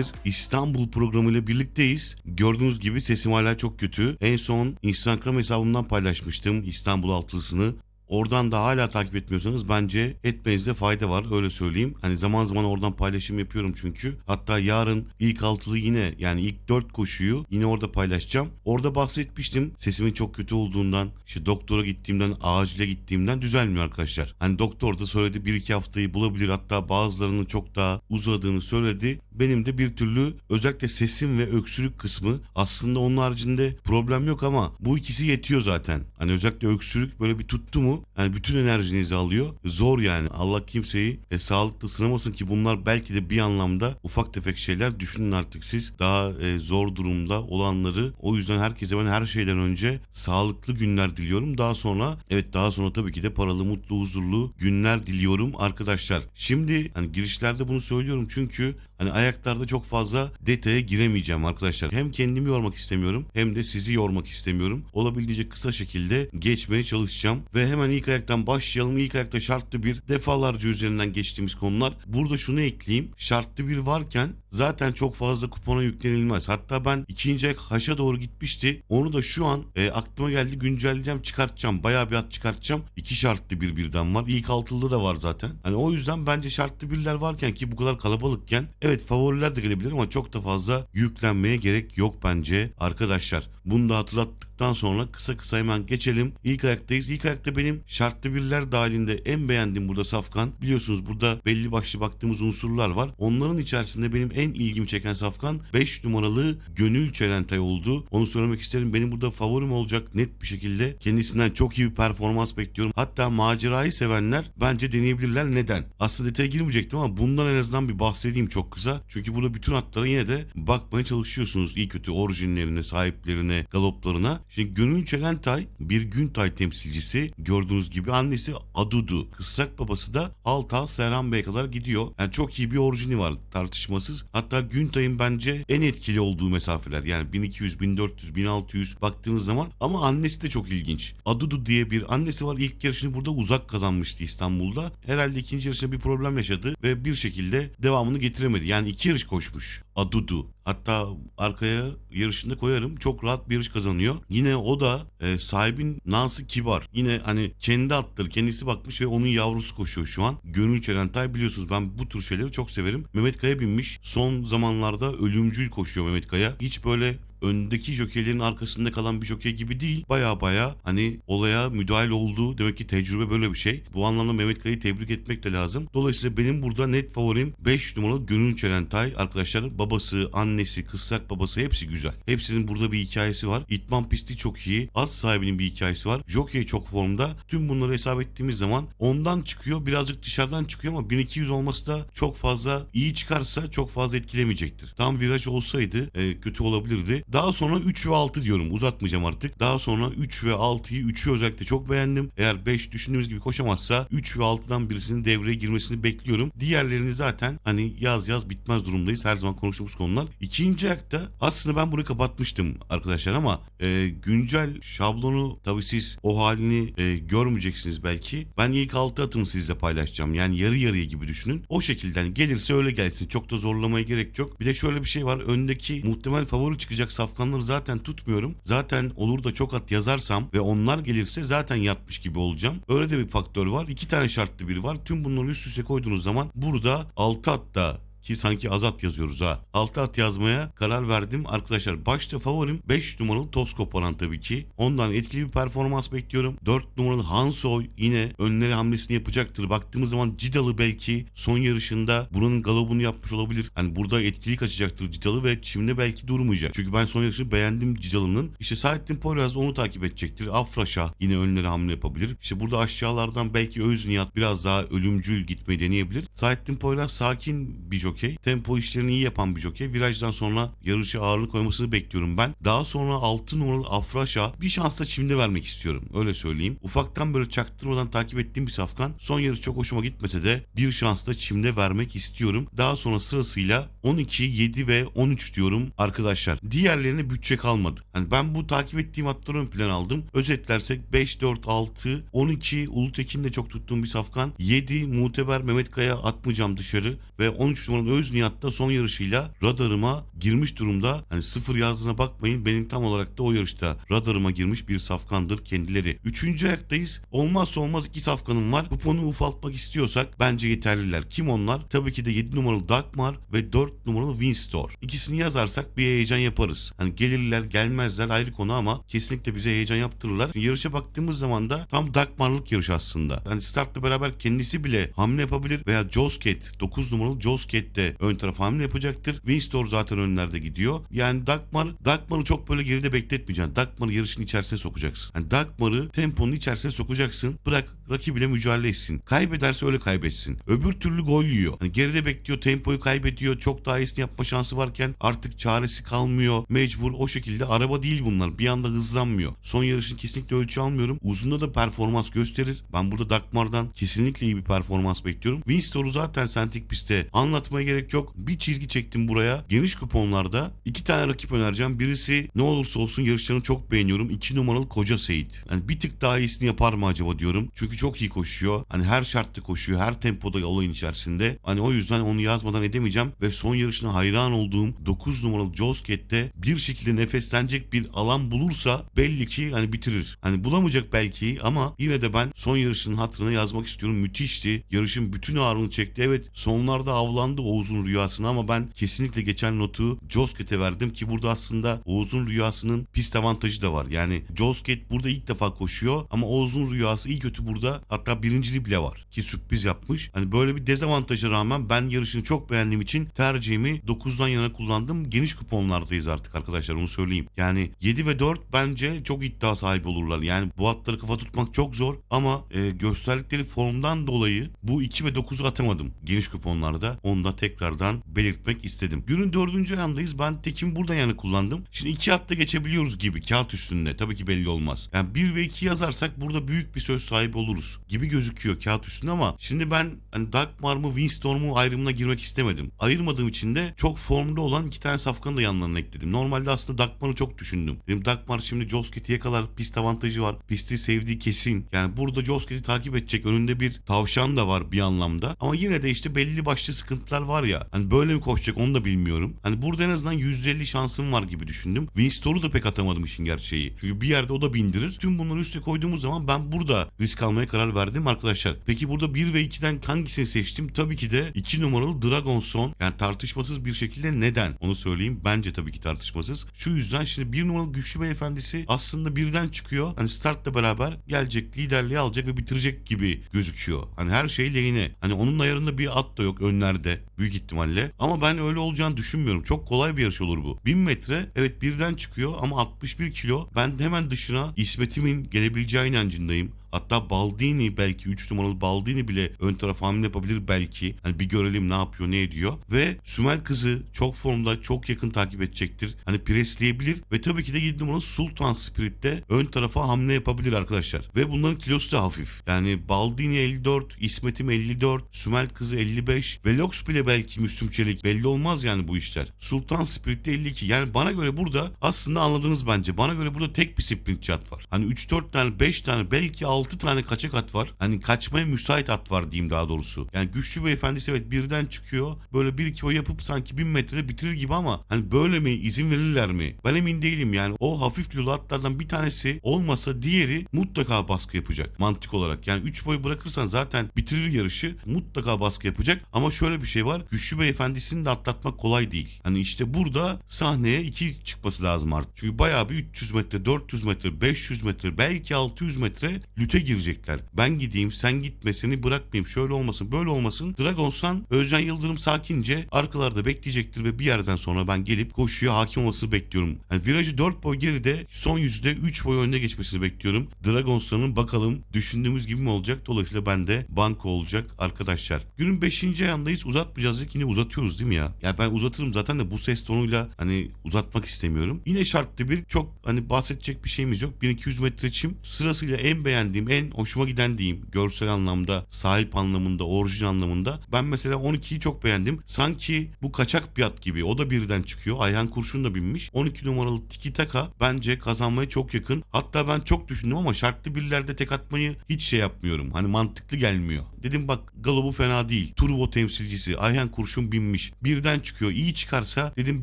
iyisinizdir. İstanbul programıyla birlikteyiz. Gördüğünüz gibi sesim hala çok kötü. En son Instagram hesabımdan paylaşmıştım İstanbul altılısını. Oradan da hala takip etmiyorsanız bence etmenizde fayda var öyle söyleyeyim. Hani zaman zaman oradan paylaşım yapıyorum çünkü. Hatta yarın ilk altılı yine yani ilk dört koşuyu yine orada paylaşacağım. Orada bahsetmiştim sesimin çok kötü olduğundan, işte doktora gittiğimden, acile gittiğimden düzelmiyor arkadaşlar. Hani doktor da söyledi bir iki haftayı bulabilir hatta bazılarının çok daha uzadığını söyledi. Benim de bir türlü özellikle sesim ve öksürük kısmı aslında onun haricinde problem yok ama bu ikisi yetiyor zaten. Hani özellikle öksürük böyle bir tuttu mu yani bütün enerjinizi alıyor. Zor yani. Allah kimseyi e, sağlıklı sınamasın ki bunlar belki de bir anlamda ufak tefek şeyler. Düşünün artık siz daha e, zor durumda olanları. O yüzden herkese ben her şeyden önce sağlıklı günler diliyorum. Daha sonra evet daha sonra tabii ki de paralı, mutlu, huzurlu günler diliyorum arkadaşlar. Şimdi hani girişlerde bunu söylüyorum çünkü Hani ayaklarda çok fazla detaya giremeyeceğim arkadaşlar. Hem kendimi yormak istemiyorum hem de sizi yormak istemiyorum. Olabildiğince kısa şekilde geçmeye çalışacağım. Ve hemen ilk ayaktan başlayalım. İlk ayakta şartlı bir defalarca üzerinden geçtiğimiz konular. Burada şunu ekleyeyim. Şartlı bir varken zaten çok fazla kupona yüklenilmez. Hatta ben ikinci ayak haşa doğru gitmişti. Onu da şu an e, aklıma geldi güncelleyeceğim çıkartacağım. Bayağı bir at çıkartacağım. İki şartlı bir birden var. İlk altılı da var zaten. Hani o yüzden bence şartlı birler varken ki bu kadar kalabalıkken evet favoriler de gelebilir ama çok da fazla yüklenmeye gerek yok bence arkadaşlar. Bunu da hatırlattıktan sonra kısa kısa hemen geçelim. İlk ayaktayız. İlk ayakta benim şartlı birler dahilinde en beğendiğim burada Safkan. Biliyorsunuz burada belli başlı baktığımız unsurlar var. Onların içerisinde benim en ilgimi çeken Safkan 5 numaralı Gönül Çelentay oldu. Onu söylemek isterim. Benim burada favorim olacak net bir şekilde. Kendisinden çok iyi bir performans bekliyorum. Hatta macerayı sevenler bence deneyebilirler. Neden? Aslında detaya girmeyecektim ama bundan en azından bir bahsedeyim çok kısa. Çünkü burada bütün atlara yine de bakmaya çalışıyorsunuz. iyi kötü orijinlerine, sahiplerine, galoplarına. Şimdi Gönül Çelentay bir Güntay temsilcisi. Gördüğünüz gibi annesi Adudu. Kısrak babası da Alta Serhan Bey kadar gidiyor. Yani çok iyi bir orijini var tartışmasız. Hatta Güntay'ın bence en etkili olduğu mesafeler. Yani 1200, 1400, 1600 baktığınız zaman ama annesi de çok ilginç. Adudu diye bir annesi var. İlk yarışını burada uzak kazanmıştı İstanbul'da. Herhalde ikinci yarışta bir problem yaşadı ve bir şekilde devamını getiremedi. Yani iki yarış koşmuş. Adudu. Hatta arkaya yarışında koyarım. Çok rahat bir yarış kazanıyor. Yine o da e, sahibin Nansı Kibar. Yine hani kendi atları kendisi bakmış ve onun yavrusu koşuyor şu an. Gönül Çelentay biliyorsunuz ben bu tür şeyleri çok severim. Mehmet Kaya binmiş. Son zamanlarda ölümcül koşuyor Mehmet Kaya. Hiç böyle öndeki jokeylerin arkasında kalan bir jokey gibi değil. Baya baya hani olaya müdahil olduğu demek ki tecrübe böyle bir şey. Bu anlamda Mehmet Kaya'yı tebrik etmek de lazım. Dolayısıyla benim burada net favorim 5 numaralı Gönül Çelentay. Arkadaşlar babası, annesi, kıssak babası hepsi güzel. Hepsinin burada bir hikayesi var. İtman pisti çok iyi. At sahibinin bir hikayesi var. Jockey çok formda. Tüm bunları hesap ettiğimiz zaman ondan çıkıyor. Birazcık dışarıdan çıkıyor ama 1200 olması da çok fazla iyi çıkarsa çok fazla etkilemeyecektir. Tam viraj olsaydı e, kötü olabilirdi. Daha sonra 3 ve 6 diyorum. Uzatmayacağım artık. Daha sonra 3 ve 6'yı 3'ü özellikle çok beğendim. Eğer 5 düşündüğümüz gibi koşamazsa 3 ve 6'dan birisinin devreye girmesini bekliyorum. Diğerlerini zaten hani yaz yaz bitmez durumdayız. Her zaman konuştuğumuz konular. İkinci ayakta aslında ben burayı kapatmıştım arkadaşlar ama e, güncel şablonu tabii siz o halini e, görmeyeceksiniz belki. Ben ilk 6 atımı sizle paylaşacağım. Yani yarı yarıya gibi düşünün. O şekilde hani gelirse öyle gelsin. Çok da zorlamaya gerek yok. Bir de şöyle bir şey var. Öndeki muhtemel favori çıkacak safkanları zaten tutmuyorum. Zaten olur da çok at yazarsam ve onlar gelirse zaten yatmış gibi olacağım. Öyle de bir faktör var. İki tane şartlı biri var. Tüm bunları üst üste koyduğunuz zaman burada 6 atta ki sanki azat yazıyoruz ha. 6 at yazmaya karar verdim. Arkadaşlar başta favorim 5 numaralı toz koparan tabii ki. Ondan etkili bir performans bekliyorum. 4 numaralı Hansoy yine önleri hamlesini yapacaktır. Baktığımız zaman Cidalı belki son yarışında buranın galobunu yapmış olabilir. Hani burada etkili kaçacaktır Cidalı ve çimde belki durmayacak. Çünkü ben son yarışını beğendim Cidalı'nın. İşte Saadettin Poyraz onu takip edecektir. Afraşah yine önleri hamle yapabilir. İşte burada aşağılardan belki Özniyat biraz daha ölümcül gitmeyi deneyebilir. Saadettin Poyraz sakin bir jokey. Tempo işlerini iyi yapan bir jokey. Virajdan sonra yarışı ağırlık koymasını bekliyorum ben. Daha sonra 6 numaralı Afraşa bir şans da çimde vermek istiyorum. Öyle söyleyeyim. Ufaktan böyle çaktırmadan takip ettiğim bir safkan. Son yarış çok hoşuma gitmese de bir şans da çimde vermek istiyorum. Daha sonra sırasıyla 12, 7 ve 13 diyorum arkadaşlar. Diğerlerine bütçe kalmadı. Hani ben bu takip ettiğim atları ön plan aldım. Özetlersek 5, 4, 6, 12 Ulutekin de çok tuttuğum bir safkan. 7 Muteber Mehmet Kaya atmayacağım dışarı ve 13 numaralı numaralı Özniyat da son yarışıyla radarıma girmiş durumda. Hani sıfır yazdığına bakmayın benim tam olarak da o yarışta radarıma girmiş bir safkandır kendileri. Üçüncü ayaktayız. Olmazsa olmaz iki safkanım var. Kuponu ufaltmak istiyorsak bence yeterliler. Kim onlar? Tabii ki de 7 numaralı Dagmar ve 4 numaralı Winstor. İkisini yazarsak bir heyecan yaparız. Hani gelirler gelmezler ayrı konu ama kesinlikle bize heyecan yaptırırlar. Yarışa baktığımız zaman da tam Dagmar'lık yarış aslında. Hani startla beraber kendisi bile hamle yapabilir veya Josket 9 numaralı Josket de ön tarafa hamle yapacaktır. Winstor zaten önlerde gidiyor. Yani Dagmar, Dagmar'ı çok böyle geride bekletmeyeceksin. Dagmar'ı yarışın içerisine sokacaksın. Hani Dagmar'ı temponun içerisine sokacaksın. Bırak rakibiyle mücadele etsin. Kaybederse öyle kaybetsin. Öbür türlü gol yiyor. Hani geride bekliyor, tempoyu kaybediyor. Çok daha iyisini yapma şansı varken artık çaresi kalmıyor. Mecbur o şekilde. Araba değil bunlar. Bir anda hızlanmıyor. Son yarışın kesinlikle ölçü almıyorum. Uzunda da performans gösterir. Ben burada Dagmar'dan kesinlikle iyi bir performans bekliyorum. Winstor'u zaten sentik pistte anlatmaya gerek yok. Bir çizgi çektim buraya. Geniş kuponlarda iki tane rakip önereceğim. Birisi ne olursa olsun yarışlarını çok beğeniyorum. İki numaralı Koca Seyit. Yani bir tık daha iyisini yapar mı acaba diyorum. Çünkü çok iyi koşuyor. Hani her şartta koşuyor. Her tempoda olayın içerisinde. Hani o yüzden onu yazmadan edemeyeceğim. Ve son yarışına hayran olduğum 9 numaralı Josket'te bir şekilde nefeslenecek bir alan bulursa belli ki hani bitirir. Hani bulamayacak belki ama yine de ben son yarışının hatırına yazmak istiyorum. Müthişti. Yarışın bütün ağırlığını çekti. Evet sonlarda avlandı Oğuz'un rüyasına ama ben kesinlikle geçen notu Josket'e verdim ki burada aslında Oğuz'un rüyasının pist avantajı da var. Yani Josket burada ilk defa koşuyor ama Oğuz'un rüyası iyi kötü burada hatta birinciliği bile var ki sürpriz yapmış. Hani böyle bir dezavantaja rağmen ben yarışını çok beğendiğim için tercihimi 9'dan yana kullandım. Geniş kuponlardayız artık arkadaşlar onu söyleyeyim. Yani 7 ve 4 bence çok iddia sahibi olurlar. Yani bu atları kafa tutmak çok zor ama e, gösterdikleri formdan dolayı bu 2 ve 9'u atamadım geniş kuponlarda. Onu da tekrardan belirtmek istedim. Günün dördüncü ayağındayız. Ben tekim burada yana kullandım. Şimdi iki hatta geçebiliyoruz gibi kağıt üstünde. Tabii ki belli olmaz. Yani 1 ve 2 yazarsak burada büyük bir söz sahibi oluruz gibi gözüküyor kağıt üstünde ama şimdi ben hani Dagmar mı Windstorm mu ayrımına girmek istemedim. Ayırmadığım için de çok formda olan iki tane safkanı da yanlarına ekledim. Normalde aslında Dagmar'ı çok düşündüm. Dedim Dagmar şimdi Josket'i yakalar. Pist avantajı var. Pisti sevdiği kesin. Yani burada Josket'i takip edecek. Önünde bir tavşan da var bir anlamda. Ama yine de işte belli başlı sıkıntılar var ya. Hani böyle mi koşacak onu da bilmiyorum. Hani burada en azından %50 şansım var gibi düşündüm. Winstor'u da pek atamadım işin gerçeği. Çünkü bir yerde o da bindirir. Tüm bunları üstüne koyduğumuz zaman ben burada risk almaya karar verdim arkadaşlar. Peki burada 1 ve 2'den hangisini seçtim? Tabii ki de 2 numaralı Dragon Son. Yani tartışmasız bir şekilde neden? Onu söyleyeyim. Bence tabii ki tartışmasız. Şu yüzden şimdi 1 numaralı güçlü beyefendisi aslında birden çıkıyor. Hani startla beraber gelecek, liderliği alacak ve bitirecek gibi gözüküyor. Hani her şey lehine. Hani onun ayarında bir at da yok önlerde büyük ihtimalle. Ama ben öyle olacağını düşünmüyorum. Çok kolay bir yarış olur bu. 1000 metre evet birden çıkıyor ama 61 kilo. Ben hemen dışına İsmet'imin gelebileceği inancındayım. Hatta Baldini belki 3 numaralı Baldini bile ön taraf hamle yapabilir belki. Hani bir görelim ne yapıyor ne ediyor. Ve Sümel kızı çok formda çok yakın takip edecektir. Hani presleyebilir ve tabii ki de 7 numaralı Sultan Spirit'te ön tarafa hamle yapabilir arkadaşlar. Ve bunların kilosu da hafif. Yani Baldini 54, İsmet'im 54, Sümel kızı 55, Velox bile belki Müslüm Çelik. Belli olmaz yani bu işler. Sultan Spirit'te 52. Yani bana göre burada aslında anladınız bence. Bana göre burada tek bir sprint çat var. Hani 3-4 tane 5 tane belki 6 tane kaçak at var. Hani kaçmaya müsait at var diyeyim daha doğrusu. Yani güçlü beyefendisi evet birden çıkıyor. Böyle bir iki yapıp sanki 1000 metrede bitirir gibi ama hani böyle mi izin verirler mi? Ben emin değilim yani. O hafif kilolu atlardan bir tanesi olmasa diğeri mutlaka baskı yapacak mantık olarak. Yani 3 boy bırakırsan zaten bitirir yarışı. Mutlaka baskı yapacak. Ama şöyle bir şey var. Güçlü beyefendisini de atlatmak kolay değil. Hani işte burada sahneye 2 çıkması lazım artık. Çünkü bayağı bir 300 metre, 400 metre, 500 metre, belki 600 metre lüte girecekler. Ben gideyim, sen gitme, seni bırakmayayım. Şöyle olmasın, böyle olmasın. Dragonsan Özcan Yıldırım sakince arkalarda bekleyecektir ve bir yerden sonra ben gelip koşuya hakim olmasını bekliyorum. Yani virajı 4 boy geride son yüzde 3 boy önde geçmesini bekliyorum. Dragonsan'ın bakalım düşündüğümüz gibi mi olacak? Dolayısıyla ben de banko olacak arkadaşlar. Günün 5. ayağındayız. Uzatmayacağız. Yine uzatıyoruz değil mi ya? Ya ben uzatırım zaten de bu ses tonuyla hani uzatmak istemiyorum. Yine şartlı bir çok hani bahsedecek bir şeyimiz yok. 1200 metre çim. Sırasıyla en beğendiğim beğendiğim, en hoşuma giden diyeyim. Görsel anlamda, sahip anlamında, orijin anlamında. Ben mesela 12'yi çok beğendim. Sanki bu kaçak bir at gibi. O da birden çıkıyor. Ayhan Kurşun da binmiş. 12 numaralı Tiki Taka bence kazanmaya çok yakın. Hatta ben çok düşündüm ama şartlı birlerde tek atmayı hiç şey yapmıyorum. Hani mantıklı gelmiyor. Dedim bak Galop'u fena değil. Turbo temsilcisi Ayhan Kurşun binmiş. Birden çıkıyor. İyi çıkarsa dedim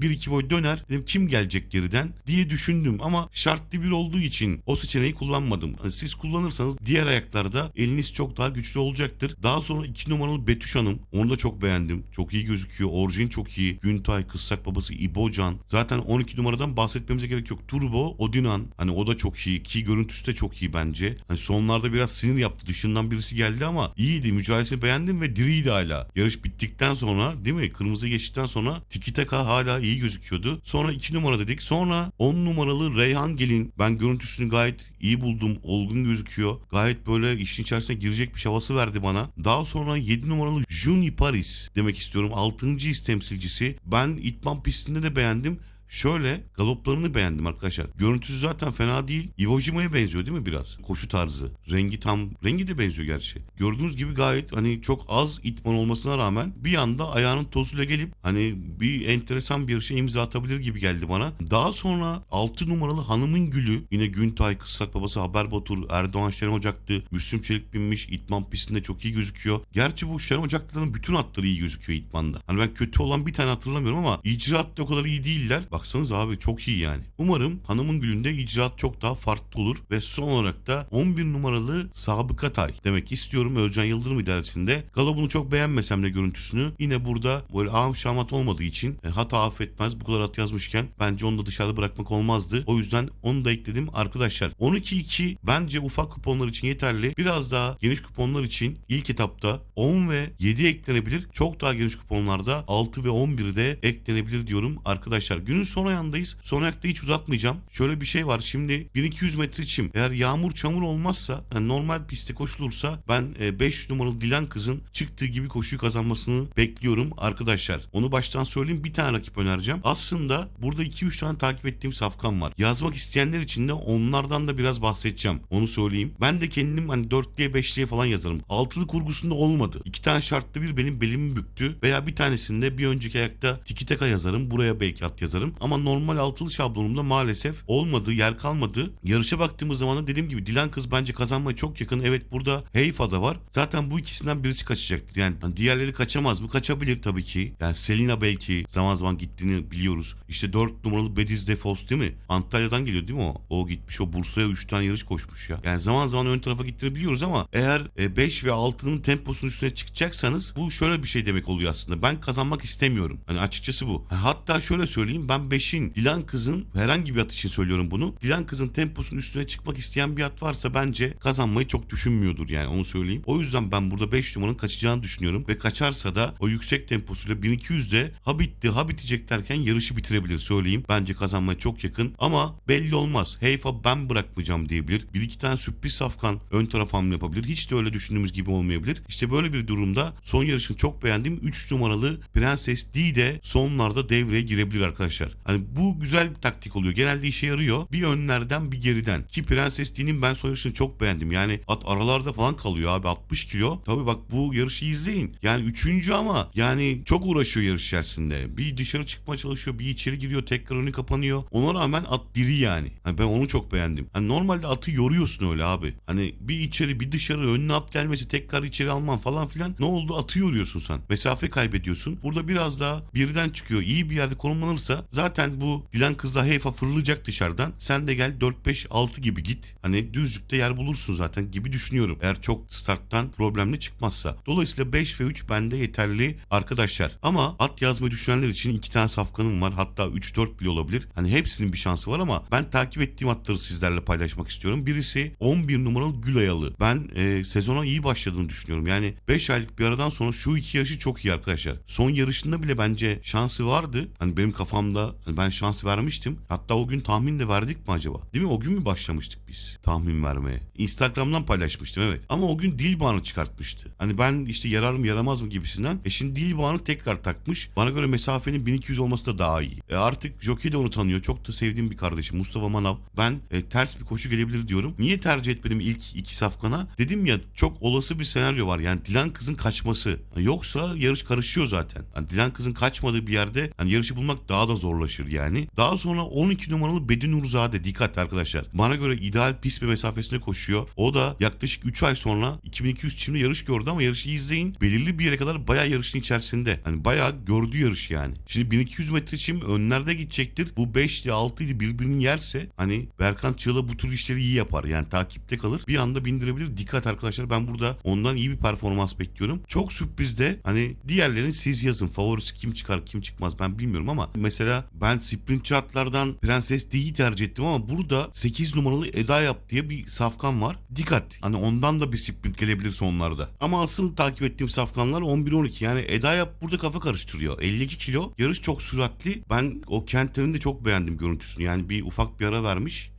1-2 boy döner. Dedim kim gelecek geriden diye düşündüm ama şartlı bir olduğu için o seçeneği kullanmadım. Hani siz kullanırsanız diğer ayaklarda eliniz çok daha güçlü olacaktır. Daha sonra 2 numaralı Betüş Hanım. Onu da çok beğendim. Çok iyi gözüküyor. Orijin çok iyi. Güntay, Kıssak babası İbocan. Zaten 12 numaradan bahsetmemize gerek yok. Turbo, Odinan. Hani o da çok iyi. Ki görüntüsü de çok iyi bence. Hani sonlarda biraz sinir yaptı. Dışından birisi geldi ama iyiydi. Mücadelesini beğendim ve diriydi hala. Yarış bittikten sonra değil mi? Kırmızı geçtikten sonra Tiki Taka hala iyi gözüküyordu. Sonra 2 numara dedik. Sonra 10 numaralı Reyhan Gelin. Ben görüntüsünü gayet iyi buldum. Olgun gözüküyor. Gayet böyle işin içerisine girecek bir havası verdi bana. Daha sonra 7 numaralı Juni Paris demek istiyorum. 6. his temsilcisi. Ben İtman pistinde de beğendim. Şöyle galoplarını beğendim arkadaşlar. Görüntüsü zaten fena değil. Iwo Jima'ya benziyor değil mi biraz? Koşu tarzı. Rengi tam, rengi de benziyor gerçi. Gördüğünüz gibi gayet hani çok az itman olmasına rağmen bir anda ayağının tozuyla gelip hani bir enteresan bir yarışa imza atabilir gibi geldi bana. Daha sonra 6 numaralı Hanımın Gülü yine Güntay, Kıssak Babası, Haber Batur, Erdoğan Şeren Ocak'tı. Müslüm Çelik binmiş. İtman pistinde çok iyi gözüküyor. Gerçi bu Şeren Ocaklıların bütün atları iyi gözüküyor itmanda. Hani ben kötü olan bir tane hatırlamıyorum ama icraat da o kadar iyi değiller. Baksanız abi çok iyi yani. Umarım Hanımın Gülü'nde icraat çok daha farklı olur ve son olarak da 11 numaralı Sabıka Tay demek istiyorum Özcan Yıldırım idaresinde. Galop'unu çok beğenmesem de görüntüsünü yine burada böyle ahım şamat olmadığı için e, hata affetmez. Bu kadar at yazmışken bence onu da dışarıda bırakmak olmazdı. O yüzden onu da ekledim arkadaşlar. 12-2 bence ufak kuponlar için yeterli. Biraz daha geniş kuponlar için ilk etapta 10 ve 7 eklenebilir. Çok daha geniş kuponlarda 6 ve 11 de eklenebilir diyorum arkadaşlar. Günün son ayağındayız. Son ayakta hiç uzatmayacağım. Şöyle bir şey var. Şimdi 1200 metre çim. Eğer yağmur çamur olmazsa yani normal pistte koşulursa ben 5 numaralı Dilan kızın çıktığı gibi koşuyu kazanmasını bekliyorum arkadaşlar. Onu baştan söyleyeyim bir tane rakip önereceğim. Aslında burada 2-3 tane takip ettiğim safkan var. Yazmak isteyenler için de onlardan da biraz bahsedeceğim. Onu söyleyeyim. Ben de kendim hani 4'lüye 5'liye falan yazarım. Altılı kurgusunda olmadı. İki tane şartlı bir benim belimi büktü. Veya bir tanesinde bir önceki ayakta tiki taka yazarım. Buraya belki at yazarım. Ama normal altılı şablonumda maalesef olmadı. Yer kalmadı. Yarışa baktığımız zaman da dediğim gibi Dilan kız bence kazanmaya çok yakın. Evet burada Heyfa da var. Zaten bu ikisinden birisi kaçacaktır. Yani hani diğerleri kaçamaz mı? Kaçabilir tabii ki. Yani Selina belki zaman zaman gittiğini biliyoruz. İşte 4 numaralı Bediz Defos değil mi? Antalya'dan geliyor değil mi o? O gitmiş o Bursa'ya 3 tane yarış koşmuş ya. Yani zaman zaman ön tarafa gittiğini biliyoruz ama eğer 5 ve 6'nın temposunun üstüne çıkacaksanız bu şöyle bir şey demek oluyor aslında. Ben kazanmak istemiyorum. Hani açıkçası bu. Hatta şöyle söyleyeyim ben 5'in Dilan kızın herhangi bir at için söylüyorum bunu. Dilan kızın temposunun üstüne çıkmak isteyen bir at varsa bence kazanmayı çok düşünmüyordur yani onu söyleyeyim. O yüzden ben burada 5 numaranın kaçacağını düşünüyorum ve kaçarsa da o yüksek temposuyla 1200'de ha bitti ha bitecek derken yarışı bitirebilir söyleyeyim. Bence kazanmaya çok yakın ama belli olmaz. Heyfa ben bırakmayacağım diyebilir. Bir iki tane sürpriz safkan ön taraf hamle yapabilir. Hiç de öyle düşündüğümüz gibi olmayabilir. İşte böyle bir durumda son yarışını çok beğendiğim 3 numaralı Prenses D de sonlarda devreye girebilir arkadaşlar. Hani bu güzel bir taktik oluyor. Genelde işe yarıyor. Bir önlerden bir geriden. Ki Prenses D'nin ben son yarışını çok beğendim. Yani at aralarda falan kalıyor abi 60 kilo. Tabi bak bu yarışı izleyin. Yani üçüncü ama yani çok uğraşıyor yarış içerisinde. Bir dışarı çıkmaya çalışıyor. Bir içeri giriyor. Tekrar önü kapanıyor. Ona rağmen at diri yani. Hani ben onu çok beğendim. Hani normalde atı yoruyorsun öyle abi. Hani bir içeri bir dışarı önüne at gelmesi tekrar içeri alman falan filan. Ne oldu? Atı yoruyorsun sen. Mesafe kaybediyorsun. Burada biraz daha birden çıkıyor. İyi bir yerde konumlanırsa zaten bu Dilan kızla Heyfa fırlayacak dışarıdan. Sen de gel 4-5-6 gibi git. Hani düzlükte yer bulursun zaten gibi düşünüyorum. Eğer çok starttan problemli çıkmazsa. Dolayısıyla 5 ve 3 bende yeterli arkadaşlar. Ama at yazmayı düşünenler için iki tane safkanım var. Hatta 3-4 bile olabilir. Hani hepsinin bir şansı var ama ben takip ettiğim atları sizlerle paylaşmak istiyorum. Birisi 11 numaralı Gülayalı. Ben e, sezona iyi başladığını düşünüyorum. Yani 5 aylık bir aradan sonra şu iki yarışı çok iyi arkadaşlar. Son yarışında bile bence şansı vardı. Hani benim kafamda ben şans vermiştim. Hatta o gün tahmin de verdik mi acaba? Değil mi? O gün mü başlamıştık biz tahmin vermeye? Instagram'dan paylaşmıştım evet. Ama o gün dil bağını çıkartmıştı. Hani ben işte yarar mı yaramaz mı gibisinden. E şimdi dil bağını tekrar takmış. Bana göre mesafenin 1200 olması da daha iyi. E artık Jockey de onu tanıyor. Çok da sevdiğim bir kardeşim Mustafa Manav. Ben e, ters bir koşu gelebilir diyorum. Niye tercih etmedim ilk iki safkana? Dedim ya çok olası bir senaryo var. Yani Dilan kızın kaçması. Yoksa yarış karışıyor zaten. Yani Dilan kızın kaçmadığı bir yerde hani yarışı bulmak daha da zorlaşır yani. Daha sonra 12 numaralı Bedin Urzade dikkat arkadaşlar. Bana göre ideal pist bir mesafesinde koşuyor. O da yaklaşık 3 ay sonra 2200 çimde yarış gördü ama yarışı izleyin. Belirli bir yere kadar bayağı yarışın içerisinde. Hani bayağı gördü yarış yani. Şimdi 1200 metre çim önlerde gidecektir. Bu 5'li 6'ydı birbirini yerse hani Berkan Çığla bu tür işleri iyi yapar. Yani takipte kalır. Bir anda bindirebilir. Dikkat arkadaşlar ben burada ondan iyi bir performans bekliyorum. Çok sürprizde hani diğerlerini siz yazın. Favorisi kim çıkar kim çıkmaz ben bilmiyorum ama mesela ben sprint chartlardan Prenses D'yi tercih ettim ama burada 8 numaralı Eda Yap diye bir safkan var. Dikkat. Hani ondan da bir sprint gelebilir sonlarda. Ama asıl takip ettiğim safkanlar 11-12. Yani Eda Yap burada kafa karıştırıyor. 52 kilo. Yarış çok süratli. Ben o kentlerini de çok beğendim görüntüsünü. Yani bir ufak bir ara vermiş.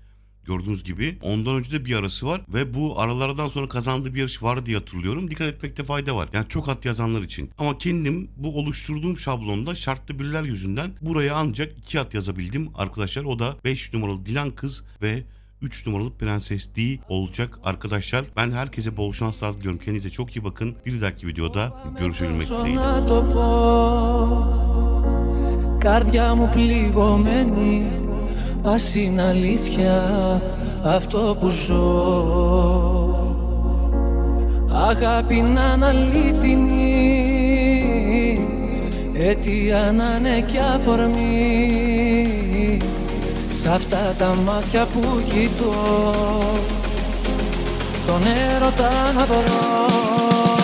Gördüğünüz gibi. Ondan önce de bir arası var ve bu aralardan sonra kazandığı bir yarış var diye hatırlıyorum. Dikkat etmekte fayda var. Yani çok at yazanlar için. Ama kendim bu oluşturduğum şablonda şartlı birler yüzünden buraya ancak iki at yazabildim arkadaşlar. O da 5 numaralı Dilan Kız ve 3 numaralı Prenses D olacak arkadaşlar. Ben herkese bol şanslar diliyorum. Kendinize çok iyi bakın. Bir dahaki videoda görüşebilmek dileğiyle. Ας είναι αλήθεια αυτό που ζω. Αγάπη να είναι αλήθινη Αιτία να είναι κι αφορμή. Σ' αυτά τα μάτια που κοιτώ Τον έρωτα να βρω